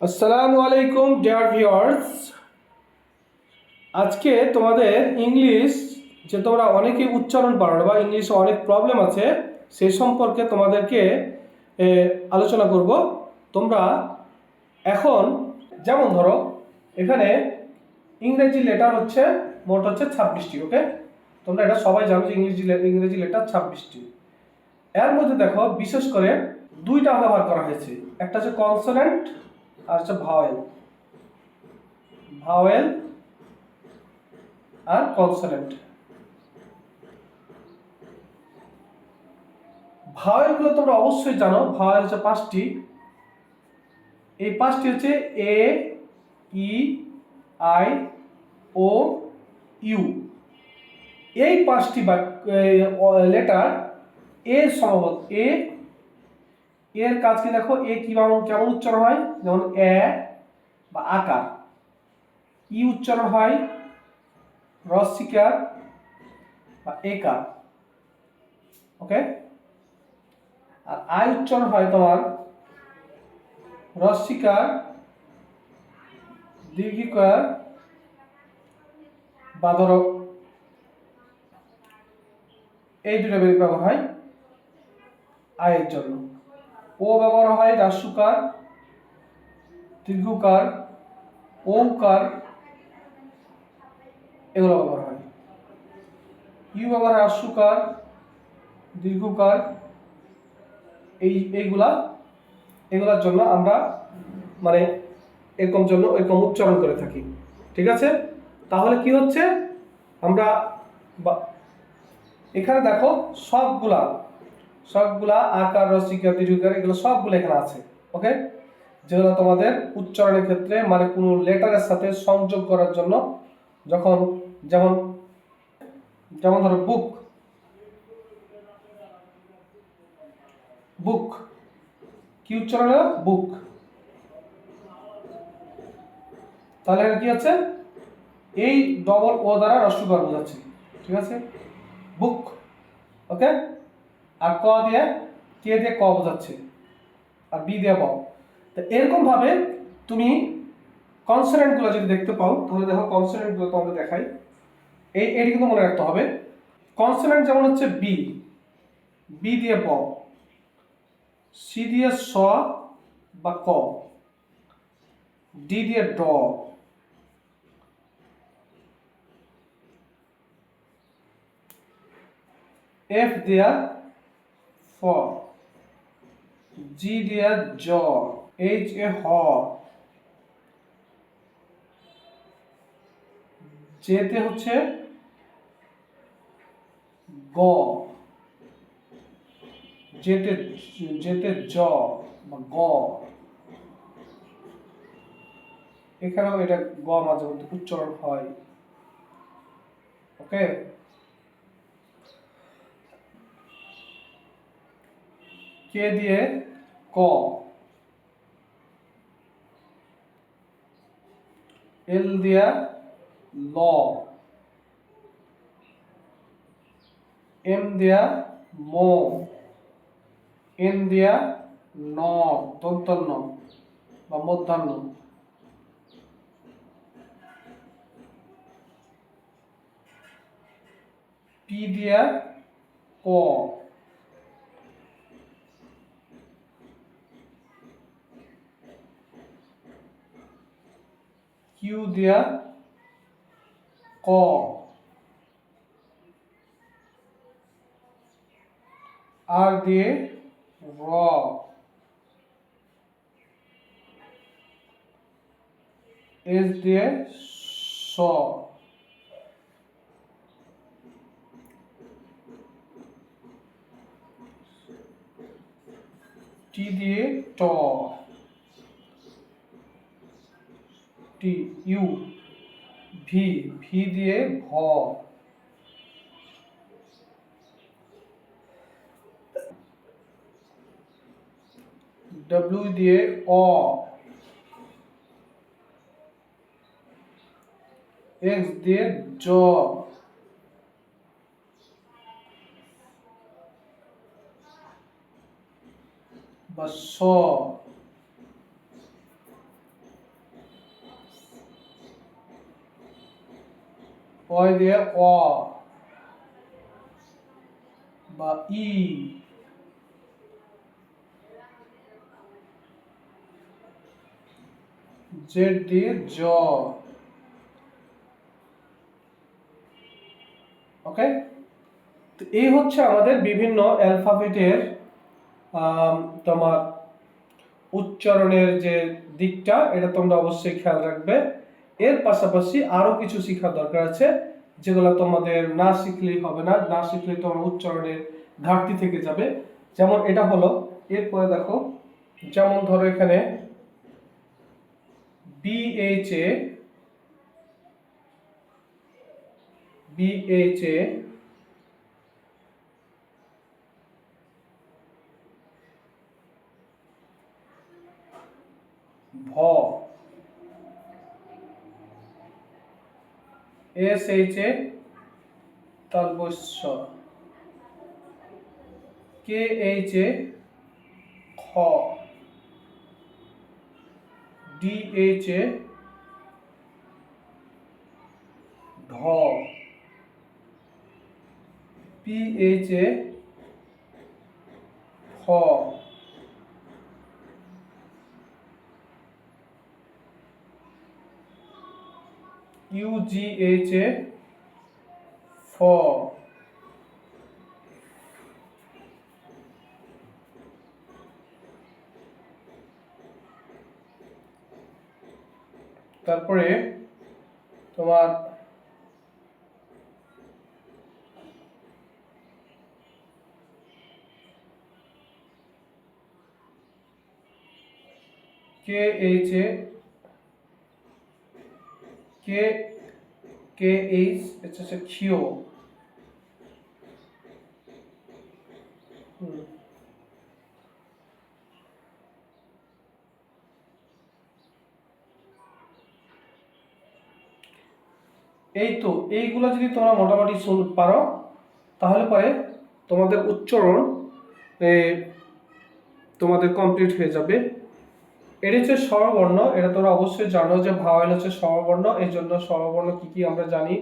আসসালামু আলাইকুম dear viewers আজকে তোমাদের ইংলিশ যে তোমরা অনেকেই উচ্চারণ পারো না বা ইংলিশে অনেক প্রবলেম আছে, সেই সম্পর্কে তোমাদেরকে আলোচনা করব। তোমরা এখন যেমন ধরো, এখানে ইংরেজি লেটার হচ্ছে, মোট হচ্ছে ছাব্বিশটি ওকে তোমরা এটা সবাই জানো যে ইংরেজি ইংরেজি লেটার ছাব্বিশটি। এর মধ্যে দেখো, বিশেষ করে দুইটা ব্যবহার করা হয়েছে। একটা হচ্ছে কনসোনেন্ট আর হচ্ছে ভাওয়েল। ভাওয়েল আর কনসোনেন্ট। ভাওয়েলগুলো তোমরা অবশ্যই জানো, ভাওয়েল হচ্ছে পাঁচটি। এই পাঁচটি হচ্ছে এ, ই, আই, ও, ইউ। এই পাঁচটি লেটার এ সম্ভবত এ এর কাজ কি দেখো? এ কি কেমন উচ্চারণ হয়? যেমন এ বা আকার। ই উচ্চারণ হয়? রসিকার বা একার। ওকে আর আই উচ্চারণ হয় তোমার রসিকার দীর্ঘিকার বা এই দুটো ব্যবহার হয় আয়ের জন্য। ও ব্যবহার হয় রাসুকার দীর্ঘকার ওকার এগুলো ব্যবহার হয়। ইউ ব্যবহার হয় রাসুকার দীর্ঘকার, এই, এইগুলা, এগুলার জন্য আমরা মানে এরকম জন্য এরকম উচ্চারণ করে থাকি। ঠিক আছে? তাহলে কি হচ্ছে? আমরা এখানে দেখো সবগুলা সবগুলা আকার রসিকা দীর্ঘকার এগুলো সবগুলো এখানে আছে, ওকে? যেগুলো তোমাদের উচ্চারণের ক্ষেত্রে মানে কোনো লেটারের সাথে সংযোগ করার জন্য যখন, যেমন যেমন ধরো বুক বুক কি উচ্চারণ বুক তাহলে এখানে কি আছে? এই ডবল ও দ্বারা রস্যকার বোঝাচ্ছে, ঠিক আছে? বুক ওকে? আর ক দিয়ে কে দিয়ে ক বোঝাচ্ছে আর বি দিয়ে ব। তো এরকম ভাবে তুমি কনসোনেন্টগুলো যদি দেখতে পাও, তাহলে দেখো কনসোনেন্টগুলো তোমাকে দেখাই। এই, এটি কিন্তু মনে রাখতে হবে। কনসোনেন্ট যেমন হচ্ছে বি বি দিয়ে ব। সি দিয়ে স বা ক। ডি দিয়ে ড। এফ দেয়া জি জ, এইচ এ হ। জেতে হচ্ছে গ। যেতে যেতে জ, বা গ। এখানেও এটা গ মাঝে মধ্যে উচ্চারণ হয়। ওকে? কে দিয়ে ক? এল দিয়া ল। এম দিয়া মো। এন দিয়া ন। দন্তন্য বা মধ্যাহ্ন। পি দিয়া ক। কিউ দিয়া ক আর দিয়ে র এস দিয়ে স টি দিয়ে ট টি ইউ ভি ভি দিয়ে ভ। ডব্লিউ দিয়ে অ। এক্স দিয়ে জ। বা স। অয় দিয়ে অ বা ই। জেড দিয়ে জ। ওকে? তো এই হচ্ছে আমাদের বিভিন্ন অ্যালফাবেটের তোমার উচ্চারণের যে দিকটা, এটা তোমরা অবশ্যই খেয়াল রাখবে। এর পাশাপাশি আরও কিছু শেখার দরকার আছে, যেগুলো তোমাদের না শিখলেই হবে না না শিখলে তোমার উচ্চারণের ঘাটতি থেকে যাবে। যেমন এটা হলো, এরপরে দেখো, যেমন ধরো এখানে বিএইচ এ বিএইচ এ ভ এস এইচ এ তালবস্য কে এইচ এ খ। ডি এইচ এ ঢ। পি এইচ এ খ। ইউজিএইচ এ ফ তারপরে তোমার কে এইচ এ কে কে এইচ এটা হচ্ছে হুম। এই তো, এইগুলো যদি তোমরা মোটামুটি শুন, পারো, তাহলে পরে তোমাদের উচ্চারণ তোমাদের কমপ্লিট হয়ে যাবে এটা হচ্ছে স্বরবর্ণ, এটা তোমরা অবশ্যই জানো যে ভাওয়াল হচ্ছে স্বরবর্ণ এই জন্য স্বরবর্ণ কি কি আমরা জানি?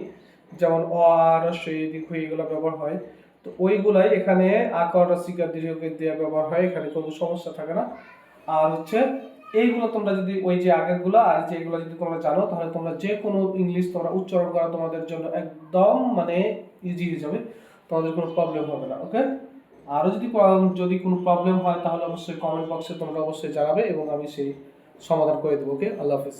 যেমন অ আর সেই দীর্ঘ এগুলো ব্যবহার হয়। তো ওইগুলাই এখানে আকার রসিকা দীর্ঘকে দিয়ে ব্যবহার হয়, এখানে কোনো সমস্যা থাকে না। আর হচ্ছে এইগুলো তোমরা যদি ওই যে আগেরগুলো আর যে যেগুলো যদি তোমরা জানো, তাহলে তোমরা যে কোনো ইংলিশ তোমরা উচ্চারণ করা তোমাদের জন্য একদম মানে ইজি হয়ে যাবে, তোমাদের কোনো প্রবলেম হবে না ওকে আরও যদি যদি কোনো প্রবলেম হয়, তাহলে অবশ্যই কমেন্ট বক্সে তোমরা অবশ্যই জানাবে এবং আমি সেই সমাধান করে দেবো ওকে আল্লাহ হাফিজ।